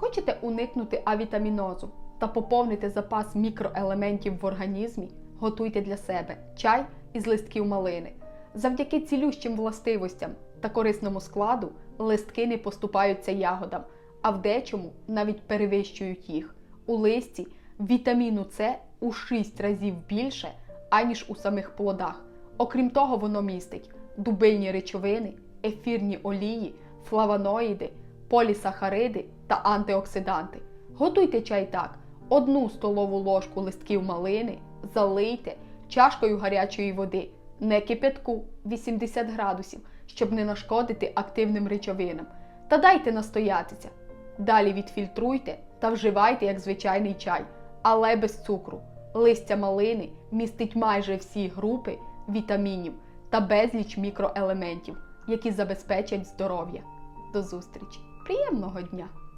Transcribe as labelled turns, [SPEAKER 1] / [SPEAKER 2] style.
[SPEAKER 1] Хочете уникнути авітамінозу та поповнити запас мікроелементів в організмі? Готуйте для себе чай із листків малини. Завдяки цілющим властивостям та корисному складу листки не поступаються ягодам, а в дечому навіть перевищують їх. У листі вітаміну С у 6 разів більше, аніж у самих плодах. Окрім того, воно містить дубильні речовини, ефірні олії, флавоноїди, полісахариди та антиоксиданти. Готуйте чай так: одну столову ложку листків малини залийте чашкою гарячої води, не кипятку 80 градусів, щоб не нашкодити активним речовинам, та дайте настоятися. Далі відфільтруйте та вживайте як звичайний чай, але без цукру. Листя малини містить майже всі групи вітамінів та безліч мікроелементів, які забезпечать здоров'я. До зустрічі! Приємного дня!